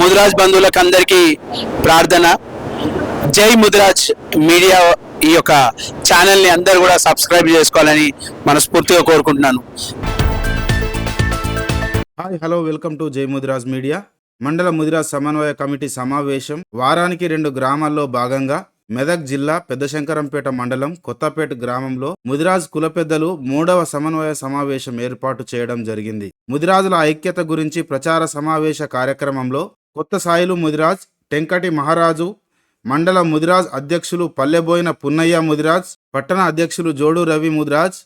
ముదిరాజ్ బంధువులకు అందరికీ ప్రార్థన. జై ముదిరాజ్ మీడియా ఈ యొక్క ఛానల్ని అందరూ కూడా సబ్స్క్రైబ్ చేసుకోవాలని మనస్ఫూర్తిగా కోరుకుంటున్నాను. హాయ్ హలో వెల్కమ్ టు జై ముదిరాజ్ మీడియా. మండల ముదిరాజ్ సమన్వయ కమిటీ సమావేశం వారానికి రెండు గ్రామాల్లో భాగంగా మెదక్ జిల్లా పెద్దశంకరంపేట మండలం కొత్తపేట గ్రామంలో ముదిరాజ్ కుల పెద్దలు మూడవ సమన్వయ సమావేశం ఏర్పాటు చేయడం జరిగింది. ముదిరాజుల ఐక్యత గురించి ప్రచార సమావేశ కార్యక్రమంలో కొత్త సాయిలు ముదిరాజ్ టెంకటి మహారాజు మండల ముదిరాజ్ అధ్యక్షులు పల్లెబోయిన పున్నయ్య ముదిరాజ్ పట్టణ అధ్యక్షులు జోడు రవి ముదిరాజ్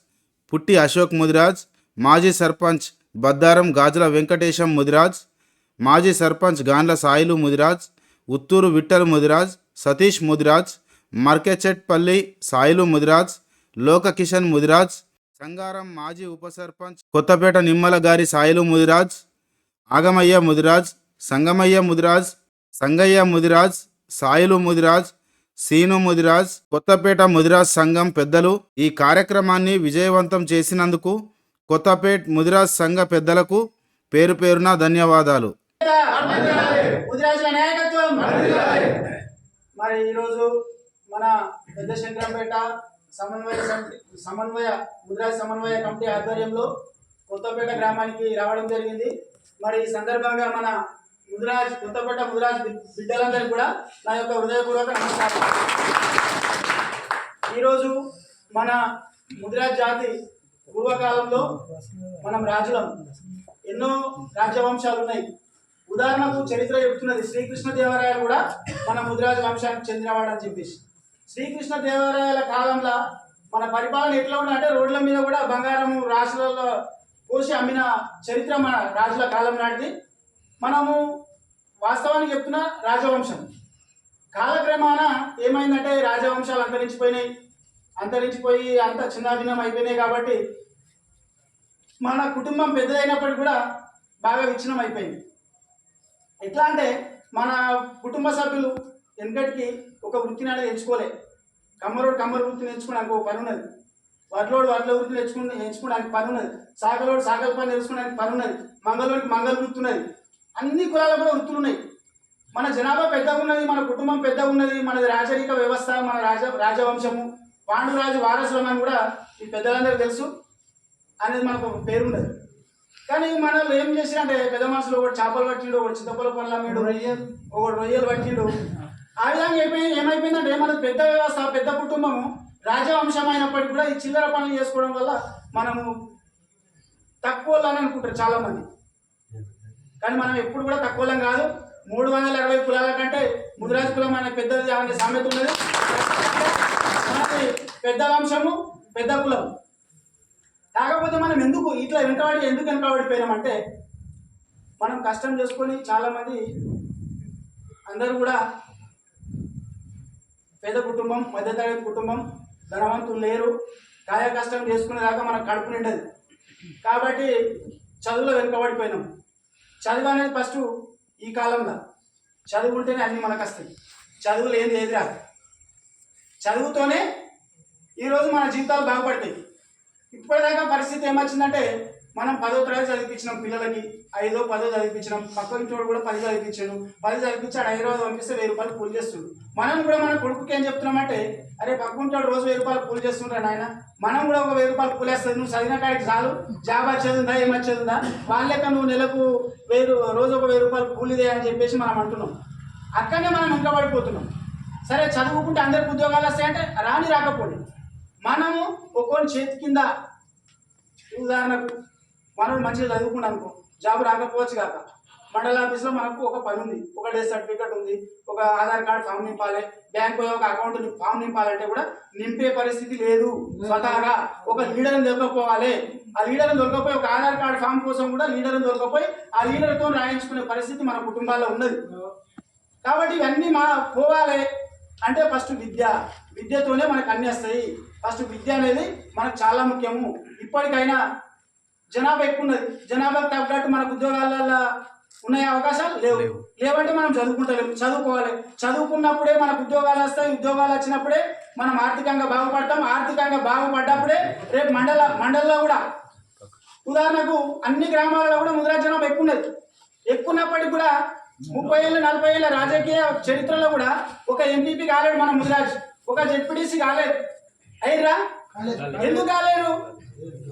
పుట్టి అశోక్ ముదిరాజ్ మాజీ సర్పంచ్ బద్దారం గాజుల వెంకటేశం ముదిరాజ్ మాజీ సర్పంచ్ గాండ్ల సాయిలు ముదిరాజ్ ఉత్తూరు విఠల్ ముదిరాజ్ సతీష్ ముదిరాజ్ మర్కెచెట్పల్లి సాయిలు ముదిరాజ్ లోక కిషన్ ముదిరాజ్ సంగారం మాజీ ఉప సర్పంచ్ కొత్తపేట నిమ్మల గారి సాయిలు ముదిరాజ్ ఆగమయ్య ముదిరాజ్ సంగమయ్య ముదిరాజ్ సంగయ్య ముదిరాజ్ సాయిలు ముదిరాజ్ సీను ముదిరాజ్ కొత్తపేట ముదిరాజ్ సంఘం పెద్దలు ఈ కార్యక్రమాన్ని విజయవంతం చేసినందుకు కొత్తపేట ముదిరాజ్ సంఘ పెద్దలకు పేరు పేరున ధన్యవాదాలు. మరి ఈరోజు మన పెద్ద శంకరంపేట సమన్వయ సమన్వయ ముదిరాజ్ సమన్వయ కమిటీ ఆధ్వర్యంలో కొత్తపేట గ్రామానికి రావడం జరిగింది. మరి ఈ సందర్భంగా మన ముదిరాజ్ కొత్తపేట ముదిరాజ్ బిడ్డలందరికీ కూడా నా యొక్క హృదయపూర్వక నమస్కారం. ఈరోజు మన ముదిరాజ్ జాతి పూర్వకాలంలో మనం రాజులం. ఎన్నో రాజ్యవంశాలు ఉన్నాయి. ఉదాహరణకు చరిత్ర చెప్తున్నది శ్రీకృష్ణ దేవరాయలు కూడా మన ముదిరాజు వంశానికి చెందినవాడు అని చెప్పేసి. శ్రీకృష్ణ దేవరాయల కాలంలో మన పరిపాలన ఎట్లా ఉందంటే రోడ్ల మీద కూడా బంగారం రాశులలో పోసి అమ్మిన చరిత్ర మన రాజుల కాలం నాటిది. మనము వాస్తవానికి చెప్తున్న రాజవంశం. కాలక్రమాన ఏమైందంటే రాజవంశాలు అంతరించిపోయినాయి. అంతరించిపోయి అంత చిన్నాభిన్నం అయిపోయినాయి కాబట్టి మన కుటుంబం పెద్దదైనప్పటికీ కూడా బాగా విచ్ఛిన్నం అయిపోయింది. ఎట్లా అంటే మన కుటుంబ సభ్యులు వెనకటికి ఒక వృత్తిని అనేది ఎంచుకోలే. కమ్మరోడు కమ్మరు వృత్తిని ఎంచుకోవడానికి ఒక పని ఉన్నది. వడ్లోడు వడ్ల వృత్తిని ఎంచుకుని ఎంచుకోవడానికి పని ఉన్నది. సాగలోడు సాగల పని నేర్చుకోవడానికి పని ఉన్నది. మంగళోడికి మంగళ వృత్తి ఉన్నది. అన్ని కులాలకు కూడా వృత్తులు ఉన్నాయి. మన జనాభా పెద్దగా ఉన్నది మన కుటుంబం పెద్దగా ఉన్నది మనది రాజరిక వ్యవస్థ మన రాజ రాజవంశము పాండురాజు వారసులం అని కూడా ఈ పెద్దలందరికీ తెలుసు. అనేది మనకు ఒక పేరు ఉన్నది కానీ మనల్ని ఏం చేసినంటే పెద్ద మనుషులు ఒకటి చేపలు పట్టిండు ఒకటి చింతపొల పనులు అమ్మిండు ఒకటి రొయ్యలు పట్టిండు. ఆ విధంగా ఏమైంది ఏమైపోయిందంటే మన పెద్ద వ్యవస్థ పెద్ద కుటుంబము రాజవంశం అయినప్పటికీ కూడా ఈ చిల్లర పనులు చేసుకోవడం వల్ల మనము తక్కువ అని అనుకుంటారు చాలా మంది కానీ మనం ఎప్పుడు కూడా తక్కువలం కాదు. మూడు వందల అరవై కులాల కంటే ముదిరాజు కులం అనే పెద్దది అనే సామెత ఉన్నది. మనకి పెద్ద వంశము పెద్ద కులం. కాకపోతే మనం ఎందుకు ఇట్లా వెనకబడి ఎందుకు వెనకబడిపోయినామంటే మనం కష్టం చేసుకొని చాలామంది అందరూ కూడా పేద కుటుంబం మధ్యతరగతి కుటుంబం ధనవంతులు లేరు. కాయ కష్టం చేసుకునేదాకా మనకు కడుపు నిండదు. కాబట్టి చదువులో వెనుకబడిపోయినాం చదువు అనేది ఫస్ట్ ఈ కాలంలో చదువు ఉంటేనే అన్నీ మనకు వస్తాయి చదువు లేని ఏది రాదు. చదువుతోనే ఈరోజు మన జీవితాలు బాగుపడతాయి. ఇప్పటిదాకా పరిస్థితి ఏమొచ్చిందంటే మనం పదో తరగతి చదివించినాం పిల్లలకి ఐదో పదో చదివించినాం పక్క కూడా పది చదివించాడు పది చదివించాడు హైదరాబాద్ పంపిస్తే వెయ్యి రూపాయలు కూలి చేస్తుండు మనం కూడా మన కొడుకుకి ఏం చెప్తున్నామంటే అరే పక్కుంటాడు రోజు వెయ్యి రూపాయలు కూలి చేస్తుంటాడు నాయన. మనం కూడా ఒక వెయ్యి రూపాయలు పూలేస్తుంది నువ్వు చదివిన కాడికి చాలు. జాబ్ వచ్చేదిందా ఏం వచ్చేదిందా వాళ్ళక నువ్వు నెలకు వెయ్యి రోజు ఒక వెయ్యి రూపాయలు కూలిదే అని చెప్పేసి మనం అంటున్నాం. అక్కడనే మనం వెనుకబడిపోతున్నాం సరే చదువుకుంటే అందరికి ఉద్యోగాలు వస్తాయంటే రాని రాకపోండి. మనము ఒక్కొని చేతి కింద ఉదాహరణకు మనం మంచిగా చదువుకున్నాం అనుకో జాబ్ రాకపోవచ్చు కాక. మండల ఆఫీస్లో మనకు ఒక పని ఉంది. ఒక డెత్ సర్టిఫికేట్ ఉంది. ఒక ఆధార్ కార్డ్ ఫామ్ నింపాలి. బ్యాంక్ ఒక అకౌంట్ ఫామ్ నింపాలంటే కూడా నింపే పరిస్థితి లేదు. స్వతహాగా ఒక లీడర్ని దొరకపోవాలి. ఆ లీడర్ని దొరకపోయి ఒక ఆధార్ కార్డ్ ఫామ్ కోసం కూడా లీడర్ని దొరకపోయి ఆ లీడర్తో రాయించుకునే పరిస్థితి మన కుటుంబాల్లో ఉన్నది. కాబట్టి ఇవన్నీ మా పోవాలి. అంటే ఫస్ట్ విద్య. విద్యతోనే మనకు అన్నేస్తాయి ఫస్ట్ విద్య అనేది మనకు చాలా ముఖ్యము. ఇప్పటికైనా జనాభా ఎక్కువ ఉన్నది జనాభాకు తగ్గట్టు మనకు ఉద్యోగాలలో ఉన్నాయి అవకాశాలు లేవు. లేవంటే మనం చదువుకుంటలేము చదువుకోవాలి. చదువుకున్నప్పుడే మనకు ఉద్యోగాలు వస్తాయి. ఉద్యోగాలు వచ్చినప్పుడే మనం ఆర్థికంగా బాగుపడతాం. ఆర్థికంగా బాగుపడ్డప్పుడే రేపు మండల మండలంలో కూడా ఉదాహరణకు అన్ని గ్రామాలలో కూడా ముద్రా జనాభా ఎక్కువ ఉన్నది ఎక్కువ ఉన్నప్పటికీ కూడా ముప్పై ఏళ్ళ నలభై ఏళ్ళ రాజకీయ చరిత్రలో కూడా ఒక ఎంపీపీ కాలేడు మన ముదిరాజ్. ఒక జెడ్పీటీసీ కాలేదు. అయ్యరా ఎందుకు కాలేరు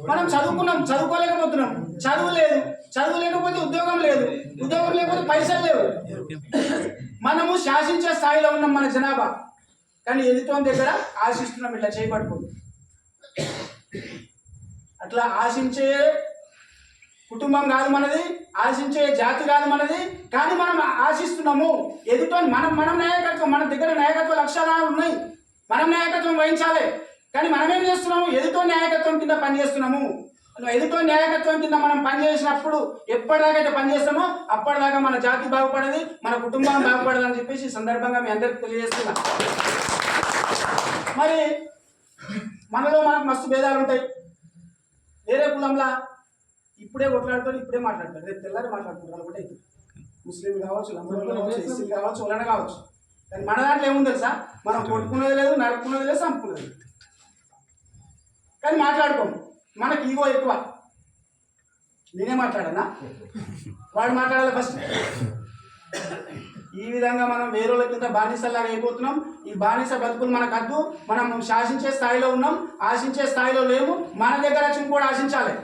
మనం చదువుకున్నాం చదువుకోలేకపోతున్నాం. చదువు లేదు. చదువు లేకపోతే ఉద్యోగం లేదు. ఉద్యోగం లేకపోతే పైసలు లేవు. మనము శాసించే స్థాయిలో ఉన్నాం మన జనాభా. కానీ ఎదుటోని దగ్గర ఆశిస్తున్నాం ఇట్లా చేయబడుకో అట్లా ఆశించే కుటుంబం కాదు మనది ఆశించే జాతి కాదు మనది కానీ మనం ఆశిస్తున్నాము. ఎదుటో మనం మనం నాయకత్వం మన దగ్గర నాయకత్వ లక్ష్యాలు ఉన్నాయి. మనం నాయకత్వం వహించాలి. కానీ మనం ఏం చేస్తున్నాము? ఎదుటో నాయ కింద పనిచేస్తున్నాము ఎదుటో నాయకత్వం కింద మనం పనిచేసినప్పుడు ఎప్పటిదాకా అయితే పనిచేస్తామో అప్పటిదాకా మన జాతి బాగుపడది మన కుటుంబం బాగుపడదు అని చెప్పేసి సందర్భంగా మీ అందరికి తెలియజేస్తున్నా. మరి మనలో మనకు మస్తు భేదాలు ఉంటాయి. వేరే కులంలా ఇప్పుడే కొట్లాడతారు ఇప్పుడే మాట్లాడతారు రేపు తెల్లారి మాట్లాడుకుంటారు ఒకటే అవుతుంది ముస్లిం కావచ్చు కావచ్చు ఎస్సీలు కావచ్చు వాళ్ళని కావచ్చు. కానీ మన దాంట్లో ఏముంది తెలుసా? మనం కొట్టుకునేది లేదు నడుపుకునేది లేదు చంపుకునేది లేదు. కానీ మాట్లాడుకోము మనకి ఈగో ఎక్కువ. నేనే మాట్లాడనా? వాడు మాట్లాడాలి ఫస్ట్ ఈ విధంగా మనం వేరే కింద బానిసలాగా అయిపోతున్నాం. ఈ బానిస బతుకులు మనకు అద్దు మనం శాసించే స్థాయిలో ఉన్నాం. ఆశించే స్థాయిలో లేము. మన దగ్గర వచ్చి కూడా ఆశించాలి.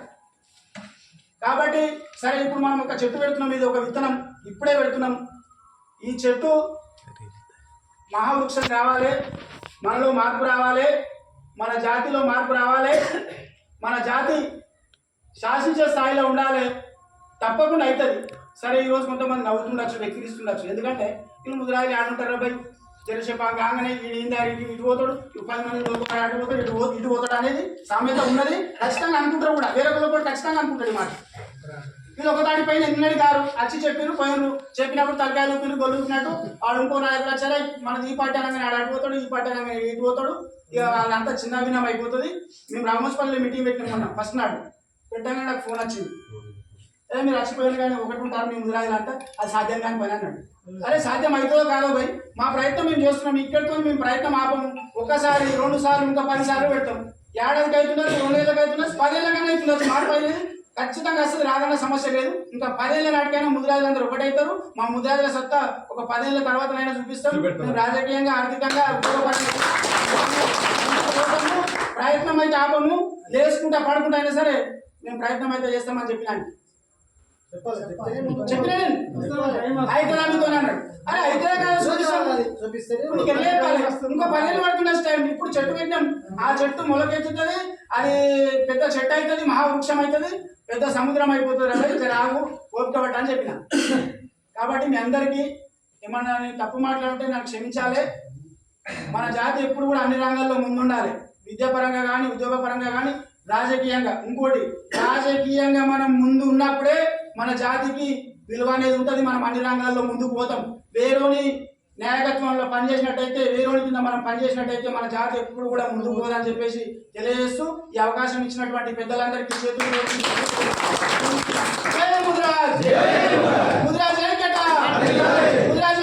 కాబట్టి సరే ఇప్పుడు మనం ఒక చెట్టు పెడుతున్నాం. ఇది ఒక విత్తనం. ఇప్పుడే పెడుతున్నాం. ఈ చెట్టు మహావృక్షం రావాలి మనలో మార్పు రావాలి. మన జాతిలో మార్పు రావాలి. మన జాతి శాసించే స్థాయిలో ఉండాలి. తప్పకుండా అవుతుంది. సరే ఈరోజు కొంతమంది నవ్వుతుండొచ్చు వ్యక్తిస్తుండొచ్చు ఎందుకంటే వీళ్ళు ముదిరాజు ఆడుంటారు అబ్బాయి జలసేప కాగానే ఈ ఇందారికి ఇటు పోతాడు ఇటు పది మంది లోపల అటు పోతాడు ఇటు ఇటు పోతాడు అనేది సామెత ఉన్నది. ఖచ్చితంగా అనుకుంటారు కూడా. వేరే కూడా ఖచ్చితంగా అనుకుంటాడు ఈ మాట. వీళ్ళు ఒక దాని పైన ఎన్నడి గారు వచ్చి చెప్పిరు పోయినరు చెప్పినప్పుడు తలకాయలు పిల్లలు గొలుపుకున్నట్టు వాడు ఇంకో నాయకుడు వచ్చారా మనది ఈ పార్టీ అనగానే ఆడ అటు పోతాడు ఈ పార్టీ అనగానే ఇటు పోతాడు ఇక వాళ్ళంతా చిన్న భిన్నం అయిపోతుంది. మేము రామోస్పల్లి మీటింగ్ పెట్టినాం ఫస్ట్ నాడు. పెట్టగానే నాకు ఫోన్ వచ్చింది. అదే మీరు వచ్చిపోయారు కానీ ఒకటి ఉంటారు మేము ముదిరాజులు అంటే అది సాధ్యం కాని పని అన్నాడు. అరే సాధ్యం అవుతుందో కాదో భయ్ మా ప్రయత్నం మేము చేస్తున్నాం ఇక్కడితో మేము ప్రయత్నం ఆపము. ఒకసారి రెండు సార్లు ఇంకా పది సార్లు పెడతాం. ఏడాదికి అవుతున్నారు రెండేళ్ళకి అవుతున్నారు పదేళ్ళకైనా అవుతున్నారు మాట పడలేదు ఖచ్చితంగా వస్తుంది రాదన్న సమస్య లేదు. ఇంకా పదేళ్ళ నాటికైనా ముదిరాజులు అందరూ ఒకటవుతారు మా ముదిరాజుల సత్తా ఒక పదేళ్ళ తర్వాతనైనా చూపిస్తాం. రాజకీయంగా ఆర్థికంగా ఉపయోగపడతాము ప్రయత్నం అయితే ఆపము. లేచుకుంటా పడుకుంటా అయినా సరే మేము ప్రయత్నం అయితే చేస్తామని చెప్పినాను. చెప్పినా హైదరాబాద్ అన్నాడు. అరే హైదరాబాద్ చూపిస్తాం నీకు ఎట్లా చెప్పాలి? ఇంకో పదేళ్ళు పడుతున్న టైం ఇప్పుడు చెట్టు పెట్టినాం. ఆ చెట్టు మొలకెత్తుతుంది. అది పెద్ద చెట్టు అవుతుంది మహావృక్షం అవుతుంది. పెద్ద సముద్రం అయిపోతుంది. అలా ఇక్కడ రాగు ఓపిక పట్ట అని చెప్పిన. కాబట్టి మీ అందరికీ ఏమన్నా నేను తప్పు మాట్లాడితే నాకు క్షమించాలి. మన జాతి ఎప్పుడు కూడా అన్ని రంగాల్లో ముందుండాలి. విద్యాపరంగా కానీ ఉద్యోగ పరంగా కానీ రాజకీయంగా. ఇంకోటి రాజకీయంగా మనం ముందు ఉన్నప్పుడే మన జాతికి విలువ అనేది ఉంటుంది. మనం అన్ని రంగాల్లో ముందుకు పోతాం. వేరేని నాయకత్వంలో పనిచేసినట్టయితే వేరే కింద మనం పనిచేసినట్టయితే మన జాతి ఎప్పుడు కూడా ముందుకు పోదని చెప్పేసి తెలియజేస్తూ ఈ అవకాశం ఇచ్చినటువంటి పెద్దలందరికీ చేతులు ముద్రాజ్ ముద్రాజ్ వెంకట ముద్రాజ్